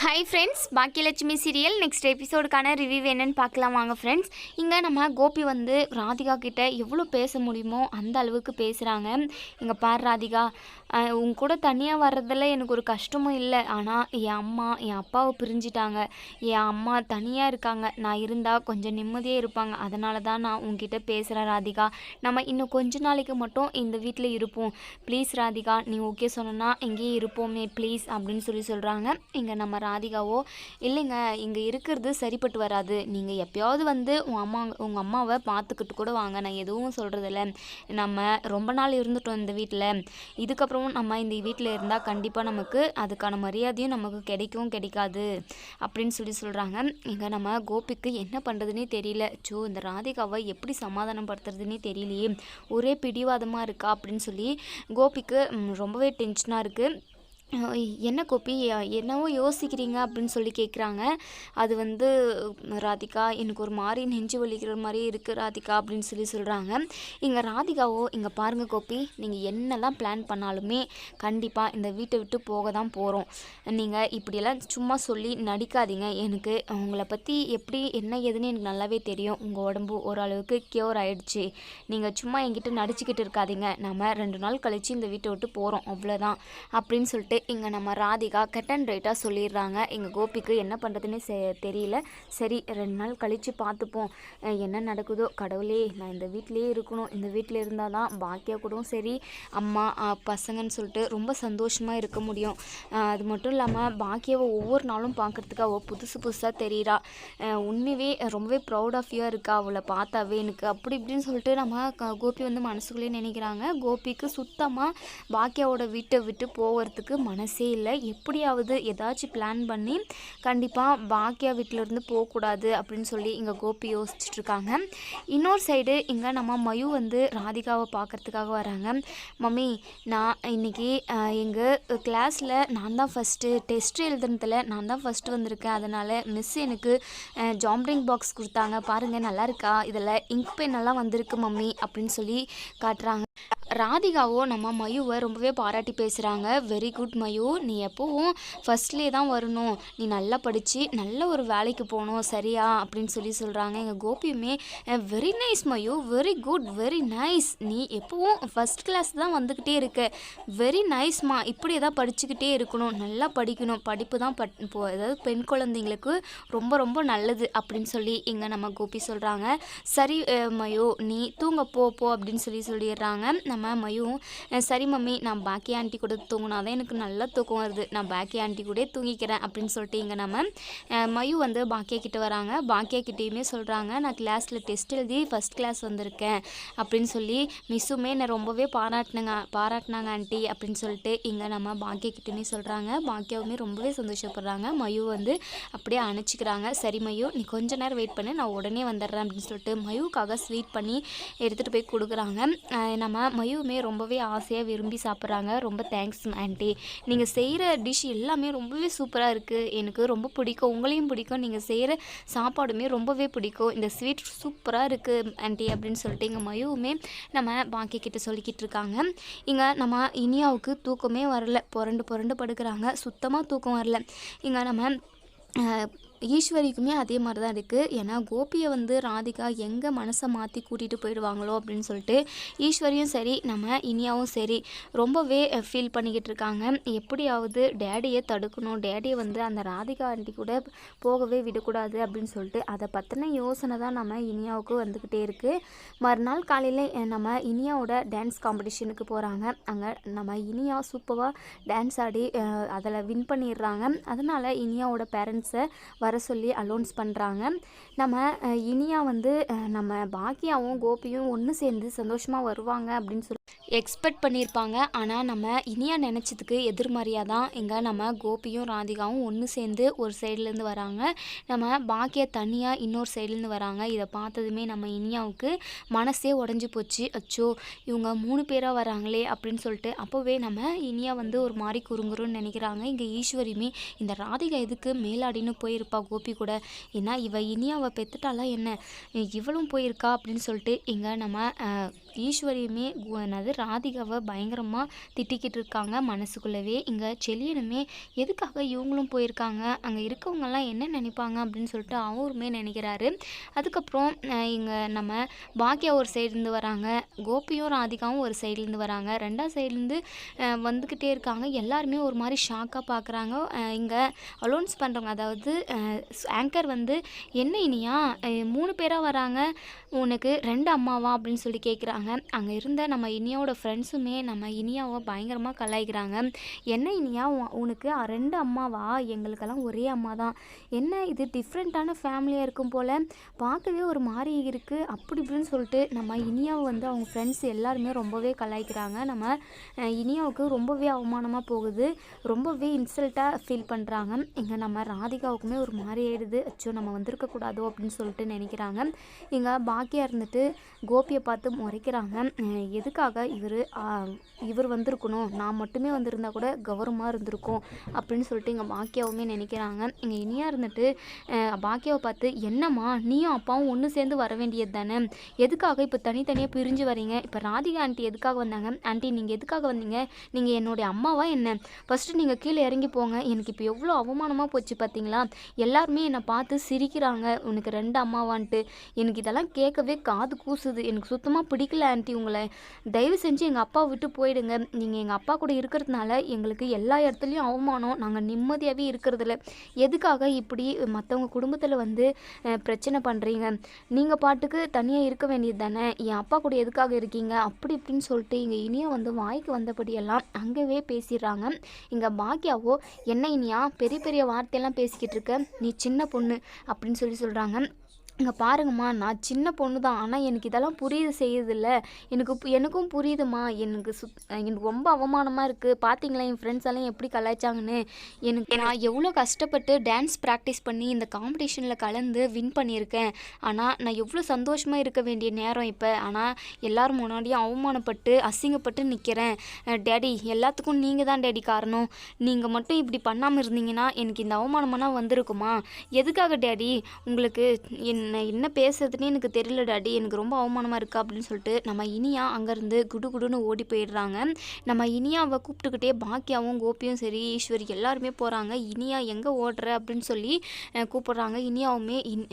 Hi friends Baakiyalakshmi serial next எபிசோடுக்கான review என்னன்னு பார்க்கலாம் வாங்க ஃப்ரெண்ட்ஸ் இங்கே நம்ம கோபி வந்து ராதிகா கிட்ட எவ்வளோ பேச முடியுமோ அந்த அளவுக்கு பேசுகிறாங்க இங்கே பார் ராதிகா உன் கூட தனியாக வர்றதில் எனக்கு ஒரு கஷ்டமும் இல்லை. ஆனால் என் அம்மா என் அப்பாவை பிரிஞ்சிட்டாங்க. என் அம்மா தனியாக இருக்காங்க. நான் இருந்தால் கொஞ்சம் நிம்மதியாக இருப்பாங்க. அதனால தான் நான் உங்ககிட்ட பேசுகிறேன் ராதிகா. நம்ம இன்னும் கொஞ்ச நாளைக்கு மட்டும் இந்த வீட்டில் இருப்போம். ப்ளீஸ் ராதிகா நீ ஓகே சொன்னா இங்கேயே இருப்போமே ப்ளீஸ் அப்படின்னு சொல்லி சொல்கிறாங்க இங்கே நம்ம ராதிகாவோ இல்லைங்க இங்கே இருக்கிறது சரிப்பட்டு வராது. நீங்கள் எப்பயாவது வந்து உங்கள் அம்மா உங்கள் அம்மாவை பார்த்துக்கிட்டு கூட வாங்க. நான் எதுவும் சொல்கிறதில்ல நம்ம ரொம்ப நாள் இருந்துட்டோம் இந்த வீட்டில் இதுக்கப்புறம் இதுக்கப்புறமும் நம்ம இந்த வீட்டில் இருந்தால் கண்டிப்பாக நமக்கு அதுக்கான மரியாதையும் நமக்கு கிடைக்கும் கிடைக்காது அப்படின்னு சொல்லி சொல்கிறாங்க இங்கே நம்ம கோபிக்கு என்ன பண்ணுறதுனே தெரியல. ஜோ இந்த ராதிகாவை எப்படி சமாதானப்படுத்துறதுனே தெரியலையே. ஒரே பிடிவாதமாக இருக்கா அப்படின்னு சொல்லி கோபிக்கு ரொம்பவே டென்ஷனாக இருக்குது என்ன கோபி? என்னவோ யோசிக்கிறீங்க அப்படின்னு சொல்லி கேட்குறாங்க அது வந்து ராதிகா எனக்கு ஒரு மாதிரி நெஞ்சு வலிக்கிற மாதிரி இருக்குது ராதிகா அப்படின்னு சொல்லி சொல்கிறாங்க இங்கே ராதிகாவோ இங்கே பாருங்கள் கோபி நீங்கள் என்னெல்லாம் பிளான் பண்ணாலுமே கண்டிப்பாக இந்த வீட்டை விட்டு போக தான் போகிறோம் நீங்கள் இப்படியெல்லாம் சும்மா சொல்லி நடிக்காதீங்க. எனக்கு உங்களை பற்றி எப்படி என்ன ஏதுன்னு எனக்கு நல்லாவே தெரியும். உங்கள் உடம்பு ஓரளவுக்கு க்யூர் ஆகிடுச்சி நீங்கள் சும்மா என்கிட்ட நடிச்சுக்கிட்டு இருக்காதீங்க. நம்ம ரெண்டு நாள் கழித்து இந்த வீட்டை விட்டு போகிறோம் அவ்வளோதான் அப்படின்னு சொல்லிட்டு இங்கே நம்ம ராதிகா கட்டன் அண்ட் ரைட்டாக சொல்லிடுறாங்க. எங்கள் கோபிக்கு என்ன பண்ணுறதுன்னு செ தெரியல. சரி ரெண்டு நாள் கழித்து பார்த்துப்போம் என்ன நடக்குதோ கடவுளே நான் இந்த வீட்டிலேயே இருக்கணும். இந்த வீட்டில் இருந்தால் தான் பாக்கியா கூடவும் சரி அம்மா பசங்கன்னு சொல்லிட்டு ரொம்ப சந்தோஷமாக இருக்க முடியும். அது மட்டும் இல்லாமல் பாக்கியாவை ஒவ்வொரு நாளும் பார்க்குறதுக்கு அவள் புதுசு புதுசாக தெரிகிறா உண்மையே ரொம்பவே ப்ரௌட் ஆஃப் யூ இருக்கா. அவளை பார்த்தாவே எனக்கு அப்படி இப்படின்னு சொல்லிட்டு நம்ம கோபி வந்து மனசுக்குள்ளேயே நினைக்கிறாங்க. கோபிக்கு சுத்தமாக பாக்கியாவோட வீட்டை விட்டு போகிறதுக்கு மனசே இல்லை. எப்படியாவது ஏதாச்சும் பிளான் பண்ணி கண்டிப்பாக பாக்கியா வீட்டிலேருந்து போகக்கூடாது அப்படின்னு சொல்லி இங்கே கோபி யோசிச்சுட்ருக்காங்க இன்னொரு சைடு இங்கே நம்ம மயு வந்து ராதிகாவை பார்க்கறதுக்காக வராங்க. மம்மி நான் இன்னைக்கு எங்கள் கிளாஸில் நான் தான் ஃபஸ்ட்டு டெஸ்ட் எழுதுனதில் நான் தான் ஃபஸ்ட்டு வந்திருக்கேன். அதனால் மிஸ் எனக்கு ஜாம்ரிங் பாக்ஸ் கொடுத்தாங்க. பாருங்கள் நல்லா இருக்கா? இதில் இங்க் பென் எல்லாம் வந்திருக்கு மம்மி அப்படின்னு சொல்லி காட்டுறாங்க. ராதிகாவோ நம்ம மயுவை ரொம்பவே பாராட்டி பேசுகிறாங்க வெரி குட் மயு. நீ எப்போவும் ஃபஸ்ட்லேயே தான் வரணும். நீ நல்லா படித்து நல்ல ஒரு வேலைக்கு போகணும் சரியா? அப்படின்னு சொல்லி சொல்கிறாங்க எங்கள் கோபியுமே very nice Mayu. Very good very nice நீ எப்போவும் ஃபஸ்ட் கிளாஸ் தான் வந்துக்கிட்டே இருக்க. வெரி நைஸ்மா இப்படி தான் படிச்சுக்கிட்டே இருக்கணும். நல்லா படிக்கணும். படிப்பு தான் பட் அதாவது பெண் குழந்தைங்களுக்கு ரொம்ப ரொம்ப நல்லது. அப்படின்னு சொல்லி இங்கே நம்ம கோபி சொல்கிறாங்க சரி மயோ. நீ தூங்க போ போ. அப்படின்னு சொல்லி சொல்லிடுறாங்க. நம்ம மயும் சரி மம்மி நான் பாக்கி ஆண்டி கூட தூங்கினா தான் எனக்கு நல்லா தூக்கம் வருது. நான் பாக்கி ஆண்டி கூட தூங்கிக்கிறேன் அப்படின்னு சொல்லிட்டு இங்கே நம்ம மயு வந்து பாக்கியா கிட்டே வராங்க. பாக்கியா கிட்டேயுமே சொல்கிறாங்க நான் கிளாஸில் டெஸ்ட் எழுதி ஃபஸ்ட் கிளாஸ் வந்திருக்கேன் அப்படின்னு சொல்லி மிஸ்ஸுமே என்னை ரொம்பவே பாராட்டினாங்க பாராட்டினாங்க ஆண்டி அப்படின்னு சொல்லிட்டு இங்கே நம்ம பாக்கியா கிட்டேயுமே சொல்கிறாங்க பாக்கியாவுமே ரொம்பவே சந்தோஷப்படுறாங்க. மயு வந்து அப்படியே அணைச்சிக்கிறாங்க. சரி மயு நீ கொஞ்ச நேரம் வெயிட் பண்ணு நான் உடனே வந்துடுறேன் அப்படின்னு சொல்லிட்டு மயுக்காக ஸ்வீட் பண்ணி எடுத்துகிட்டு போய் கொடுக்குறாங்க. நம்ம மயு மயுவுமே ரொம்பவே ஆசையாக விரும்பி சாப்பிட்றாங்க. ரொம்ப தேங்க்ஸ் ஆண்டி. நீங்கள் செய்கிற டிஷ் எல்லாமே ரொம்பவே சூப்பராக இருக்குது எனக்கு ரொம்ப பிடிக்கும். உங்களையும் பிடிக்கும். நீங்கள் செய்கிற சாப்பாடுமே ரொம்பவே பிடிக்கும். இந்த ஸ்வீட் சூப்பராக இருக்குது ஆண்டி அப்படின்னு சொல்லிட்டு எங்கள் மயுவுமே நம்ம பாக்கி கிட்ட சொல்லிக்கிட்டு இருக்காங்க. இங்கே நம்ம இனியாவுக்கு தூக்கமே வரல. புரண்டு புரண்டு படுக்கிறாங்க. சுத்தமாக தூக்கம் வரல. இங்கே நம்ம ஈஸ்வரிக்குமே அதே மாதிரி தான் இருக்குது ஏன்னா கோபியை வந்து ராதிகா எங்கே மனசை மாற்றி கூட்டிகிட்டு போயிடுவாங்களோ அப்படின்னு சொல்லிட்டு ஈஸ்வரியும் சரி நம்ம இனியாவும் சரி ரொம்பவே ஃபீல் பண்ணிக்கிட்டு இருக்காங்க. எப்படியாவது டேடியை தடுக்கணும். டேடியை வந்து அந்த ராதிகா ஆண்டி கூட போகவே விடக்கூடாது அப்படின்னு சொல்லிட்டு அதை பற்றின யோசனை தான் நம்ம இனியாவுக்கு வந்துக்கிட்டே இருக்குது மறுநாள் காலையில் நம்ம இனியாவோட டான்ஸ் காம்படிஷனுக்கு போகிறாங்க அங்கே நம்ம இனியா சூப்பராக டான்ஸ் ஆடி அதில் வின் பண்ணிடுறாங்க. அதனால் இனியாவோட பேரண்ட்ஸை வர வர சொல்லி அலௌன்ஸ் பண்ணுறாங்க நம்ம இனியா வந்து நம்ம பாக்கியாவும் கோபியும் ஒன்று சேர்ந்து சந்தோஷமாக வருவாங்க அப்படின்னு சொல்லி எக்ஸ்பெக்ட் பண்ணியிருப்பாங்க. ஆனால் நம்ம இனியா நினச்சதுக்கு எதிர்மறையாக தான். இங்கே நம்ம கோபியும் ராதிகாவும் ஒன்று சேர்ந்து ஒரு சைட்லேருந்து வராங்க. நம்ம பாக்கியா தனியாக இன்னொரு சைட்லேருந்து வராங்க. இதை பார்த்ததுமே நம்ம இனியாவுக்கு மனசே உடஞ்சி போச்சு. அச்சோ இவங்க மூணு பேராக வராங்களே அப்படின்னு சொல்லிட்டு அப்போவே நம்ம இனியா வந்து ஒரு மாதிரி குறுங்குறுன்னு நினைக்கிறாங்க. இங்கே ஈஸ்வரியுமே இந்த ராதிகா எதுக்கு மேலாடின்னு போயிருப்பா கோபி கூட? ஏன்னா இவ இனியாவை பெற்றுட்டாலாம் என்ன? இவளும் போயிருக்கா? அப்படின்னு சொல்லிட்டு இங்கே நம்ம ஈஸ்வரியுமே என்னது ராதிகாவை பயங்கரமாக திட்டிக்கிட்டு இருக்காங்க மனசுக்குள்ளவே. இங்கே செலியனுமே எதுக்காக இவங்களும் போயிருக்காங்க? அங்கே இருக்கவங்கெல்லாம் என்ன நினைப்பாங்க? அப்படின்னு சொல்லிட்டு அவருமே நினைக்கிறாரு. அதுக்கப்புறம் இங்கே நம்ம பாக்கியா ஒரு சைடுலேருந்து வராங்க. கோபியும் ராதிகாவும் ஒரு சைட்லேருந்து வராங்க. ரெண்டாவது சைட்லேருந்து வந்துக்கிட்டே இருக்காங்க. எல்லாருமே ஒரு மாதிரி ஷாக்காக பார்க்குறாங்க இங்கே அலோன்ஸ் பண்ணுறவங்க அதாவது ஆங்கர் வந்து என்ன இனியா? மூணு பேராக வராங்க. உனக்கு ரெண்டு அம்மாவா? அப்படின்னு சொல்லி கேட்குறாங்க அங்கே அங்கே இருந்த நம்ம இனியாவோட ஃப்ரெண்ட்ஸுமே நம்ம இனியாவை பயங்கரமாக கலாய்க்கிறாங்க. என்ன இனியா உ- உனக்கு ரெண்டு அம்மாவா? எங்களுக்கெல்லாம் ஒரே அம்மா தான் என்ன இது டிஃப்ரெண்ட்டான ஃபேமிலியாக இருக்கும் போல்? பார்க்கவே ஒரு மாதிரி இருக்குது அப்படி இப்படின்னு சொல்லிட்டு நம்ம இனியாவை வந்து அவங்க ஃப்ரெண்ட்ஸ் எல்லாருமே ரொம்பவே கலாய்க்கிறாங்க. நம்ம இனியாவுக்கு ரொம்பவே அவமானமாக போகுது. ரொம்பவே இன்சல்ட்டாக ஃபீல் பண்ணுறாங்க இங்கே நம்ம ராதிகாவுக்குமே ஒரு மாதிரி ஆயிடுது. அச்சோ நம்ம வந்திருக்கக்கூடாதோ அப்படின்னு சொல்லிட்டு நினைக்கிறாங்க. இங்கே பாக்கியா இருந்துட்டு கோபியை பார்த்து முறைக்க நினைக்கிறாங்க. எதுக்காக இவர் இவர் வந்திருக்கணும்? நான் மட்டுமே வந்திருந்தா கூட கௌரவமாக இருந்திருக்கும் அப்படின்னு சொல்லிட்டு இங்கே பாக்கியாவுமே நினைக்கிறாங்க. இங்கே இனியா இருந்துட்டு பாக்கியாவை பார்த்து என்னம்மா நீயும் அப்பாவும் ஒன்று சேர்ந்து வர வேண்டியது தானே? எதுக்காக இப்போ தனித்தனியாக பிரிஞ்சு வரீங்க? இப்போ ராதிகா ஆண்டி எதுக்காக வந்தாங்க? ஆண்டி நீங்கள் எதுக்காக வந்தீங்க? நீங்கள் என்னுடைய அம்மாவா என்ன? ஃபஸ்ட்டு நீங்கள் கீழே இறங்கி போங்க. எனக்கு இப்போ எவ்வளோ அவமானமாக போச்சு பார்த்தீங்களா எல்லாருமே என்னை பார்த்து சிரிக்கிறாங்க. உனக்கு ரெண்டு அம்மாவான்ட்டு. எனக்கு இதெல்லாம் கேட்கவே காது கூசுது. எனக்கு சுத்தமாக பிடிக்கல ஆண்டி. உங்களை தயவு செஞ்சு எங்கள் அப்பா விட்டு போயிடுங்க. நீங்கள் எங்கள் அப்பா கூட இருக்கிறதுனால எங்களுக்கு எல்லா இடத்துலையும் அவமானம். நாங்கள் நிம்மதியாகவே இருக்கிறதில்ல. எதுக்காக இப்படி மற்றவங்க குடும்பத்தில் வந்து பிரச்சனை பண்ணுறீங்க நீங்கள் பாட்டுக்கு தனியாக இருக்க வேண்டியது தானே என் அப்பா கூட எதுக்காக இருக்கீங்க? அப்படி இப்படின்னு சொல்லிட்டு இங்கே இனியா வந்து வாய்க்கு வந்தபடியெல்லாம் அங்கேவே பேசிடுறாங்க. இங்கே பாக்கியாவோ என்ன இனியா? பெரிய பெரிய வார்த்தையெல்லாம் பேசிக்கிட்டு இருக்க? நீ சின்ன பொண்ணு. அப்படின்னு சொல்லி சொல்கிறாங்க இங்கே பாருங்கம்மா நான் சின்ன பொண்ணு தான் ஆனால் எனக்கு இதெல்லாம் புரியுது செய்யுதில்ல. எனக்கு பு- எனக்கும் புரியுதுமா எனக்கு சுத் எனக்கு ரொம்ப அவமானமாக இருக்குது பார்த்தீங்களா என் ஃப்ரெண்ட்ஸ் எல்லாம் எப்படி கலாய்ச்சாங்கன்னு? எனக்கு நான் எவ்வளோ கஷ்டப்பட்டு டான்ஸ் ப்ராக்டிஸ் பண்ணி இந்த காம்படிஷனில் கலந்து வின் பண்ணியிருக்கேன். ஆனால் நான் எவ்வளோ சந்தோஷமாக இருக்க வேண்டிய நேரம் இப்போ. ஆனால் எல்லோரும் முன்னாடியும் அவமானப்பட்டு அசிங்கப்பட்டு நிற்கிறேன் டேடி எல்லாத்துக்கும் நீங்கள் தான் டேடி காரணம். நீங்கள் மட்டும் இப்படி பண்ணாமல் இருந்தீங்கன்னா எனக்கு இந்த அவமானமெல்லாம் வந்திருக்குமா? எதுக்காக டேடி? உங்களுக்கு என் என்ன என்ன பேசுறதுனே எனக்கு தெரியல டாடி. எனக்கு ரொம்ப அவமானமாக இருக்குது அப்படின்னு சொல்லிட்டு நம்ம இனியா அங்கேருந்து குடு குடுன்னு ஓடி போயிடுறாங்க. நம்ம இனியாவை கூப்பிட்டுக்கிட்டே பாக்கியாவும் கோபியும் சரி ஈஸ்வரி எல்லாருமே போகிறாங்க இனியா எங்கே ஓடுற அப்படின்னு சொல்லி கூப்பிட்றாங்க. இனியாவுமே இன்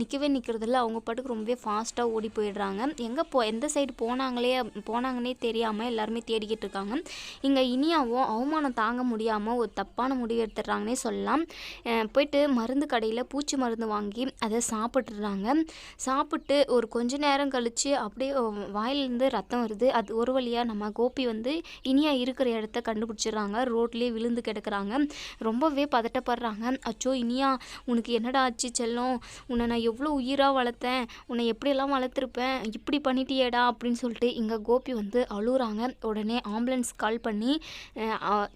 நிற்கவே நிற்கிறதில்ல அவங்க பாட்டுக்கு ரொம்பவே ஃபாஸ்ட்டாக ஓடி போயிடுறாங்க. எங்கே போ எந்த சைடு போனாங்களே போனாங்கன்னே தெரியாமல் எல்லாருமே தேடிக்கிட்டு இருக்காங்க. இங்கே இனியாவும் அவமானம் தாங்க முடியாமல் ஒரு தப்பான முடிவு எடுத்துடுறாங்கன்னே சொல்லலாம். போயிட்டு மருந்து கடையில் பூச்சி மருந்து வாங்கி அதை சாப்பிட்றாங்க சாப்பிட்டு ஒரு கொஞ்ச நேரம் கழித்து அப்படியே வாயிலேருந்து வாயிலிருந்து ரத்தம் வருது. அது ஒரு வழியாக நம்ம கோபி வந்து இனியா இருக்கிற இடத்த கண்டுபிடிச்சிடுறாங்க. ரோட்லேயே விழுந்து கிடக்குறாங்க. ரொம்பவே பதட்டப்படுறாங்க. அச்சோ இனியா உனக்கு என்னடா ஆச்சு செல்லம்? உன்னை நான் எவ்வளோ உயிராக வளர்த்தேன்? உன்னை எப்படியெல்லாம் வளர்த்துருப்பேன்? இப்படி பண்ணிட்டியேடா அப்படின்னு சொல்லிட்டு இங்கே கோபி வந்து அழுகுறாங்க. உடனே ஆம்புலன்ஸ் கால் பண்ணி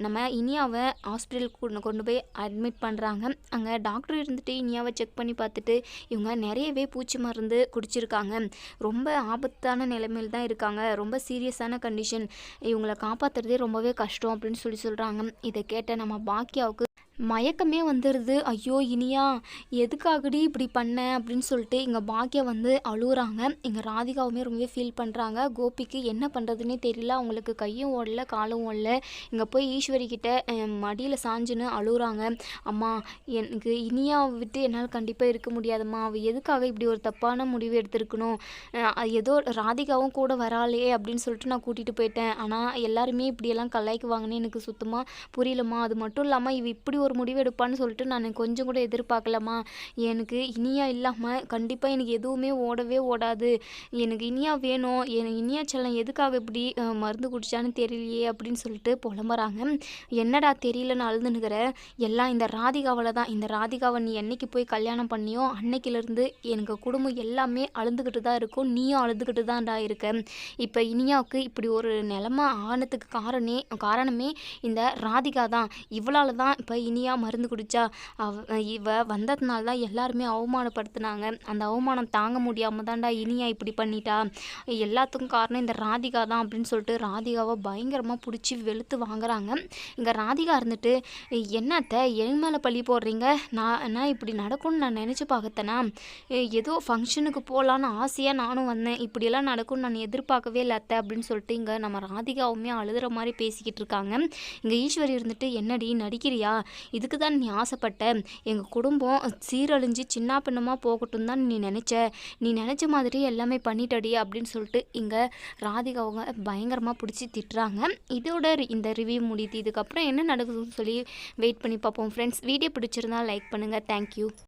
நம்ம இனியாவை ஹாஸ்பிட்டலுக்கு கொண்டு போய் அட்மிட் பண்ணுறாங்க அங்கே டாக்டர் இருந்துட்டு இனியாவை செக் பண்ணி பார்த்துட்டு இவங்க நிறையவே பூச்சி மருந்து குடிச்சிருக்காங்க. ரொம்ப ஆபத்தான நிலைமையில் தான் இருக்காங்க. ரொம்ப சீரியஸான கண்டிஷன் இவங்களை காப்பாற்றுறதே ரொம்பவே கஷ்டம் அப்படின்னு சொல்லி சொல்கிறாங்க இதை கேட்ட நம்ம பாக்கியாவுக்கு மயக்கமே வந்துடுது ஐயோ இனியா எதுக்காகடி இப்படி பண்ண? அப்படின்னு சொல்லிட்டு இங்கே பாக்கியா வந்து அழுகுறாங்க இங்கே ராதிகாவுமே ரொம்பவே ஃபீல் பண்ணுறாங்க கோபிக்கு என்ன பண்ணுறதுனே தெரியல. அவங்களுக்கு கையும் ஓடல காலும் ஓடல. இங்கே போய் ஈஸ்வரி கிட்ட மடியில் சாஞ்சுன்னு அழுகுறாங்க அம்மா எனக்கு இனியாவை விட்டு என்னால் கண்டிப்பாக இருக்க முடியாதும்மா. அவள் எதுக்காக இப்படி ஒரு தப்பான முடிவு எடுத்திருக்கணும்? ஏதோ ராதிகாவும் கூட வராளே அப்படின்னு சொல்லிட்டு நான் கூட்டிகிட்டு போயிட்டேன். ஆனால் எல்லாருமே இப்படியெல்லாம் கலாய்க்குவாங்கன்னு எனக்கு சுத்தமாக புரியலம்மா. அது மட்டும் இல்லாமல் இவ இப்படி ஒரு முடிவு எடுப்பான்னு சொல்லிட்டு நான் கொஞ்சம் கூட எதிர்பார்க்கலம்மா. எனக்கு இனியா இல்லாமல் கண்டிப்பாக எனக்கு எதுவுமே ஓடவே ஓடாது. எனக்கு இனியா வேணும். எனக்கு இனியா செல்லம் எதுக்காக இப்படி மருந்து குடிச்சான்னு தெரியலையே அப்படின்னு சொல்லிட்டு புலம்புறாங்க. என்னடா தெரியலன்னு அழுதுனுக்கிற எல்லாம் இந்த ராதிகாவில் தான். இந்த ராதிகாவை நீ என்னைக்கு போய் கல்யாணம் பண்ணியோ அன்னைக்கிலேருந்து எனக்கு குடும்பம் எல்லாமே அழுதுகிட்டு தான் இருக்கும். நீயும் அழுதுகிட்டு தான்டா இருக்க. இப்போ இனியாவுக்கு இப்படி ஒரு நிலமை ஆனதுக்கு காரணே காரணமே இந்த ராதிகா தான். இவளால் தான் இப்போ இனி மருந்து குடிச்சா அவ இவ வந்ததுனால தான் எல்லாருமே அவமானப்படுத்துனாங்க. அந்த அவமானம் தாங்க முடியாமல் தான்டா இனியா இப்படி பண்ணிட்டா. எல்லாத்துக்கும் காரணம் இந்த ராதிகா தான் அப்படின்னு சொல்லிட்டு ராதிகாவை பயங்கரமாக பிடிச்சி வெளுத்து வாங்குறாங்க. இங்கே ராதிகா இருந்துட்டு என்னத்த என் மேலே பழி போடுறீங்க? நான் நான் இப்படி நடக்கும்னு நான் நினச்சி பார்க்கத்தனா ஏதோ ஃபங்க்ஷனுக்கு போகலான்னு ஆசையாக நானும் வந்தேன். இப்படியெல்லாம் நடக்கும்னு நான் எதிர்பார்க்கவே இல்லை அத்தை அப்படின்னு சொல்லிட்டு இங்கே நம்ம ராதிகாவுமே அழுதுற மாதிரி பேசிக்கிட்டு இருக்காங்க. இங்கே ஈஸ்வரி இருந்துட்டு என்னடி நடிக்கிறியா? இதுக்கு தான் நீ ஆசைப்பட்ட. எங்கள் குடும்பம் சீரழிஞ்சு சின்ன பின்னமாக போகட்டும் தான் நீ நினச்ச. நீ நினச்ச மாதிரி எல்லாமே பண்ணிட்டடி அப்படின்னு சொல்லிட்டு இங்கே ராதிகா அவங்க பயங்கரமாக பிடிச்சி திட்டுறாங்க. இதோட இந்த ரிவ்யூ முடியுது. இதுக்கப்புறம் என்ன நடக்குதுன்னு சொல்லி வெயிட் பண்ணி பார்ப்போம் ஃப்ரெண்ட்ஸ் வீடியோ பிடிச்சிருந்தா லைக் பண்ணுங்கள் தேங்க்யூ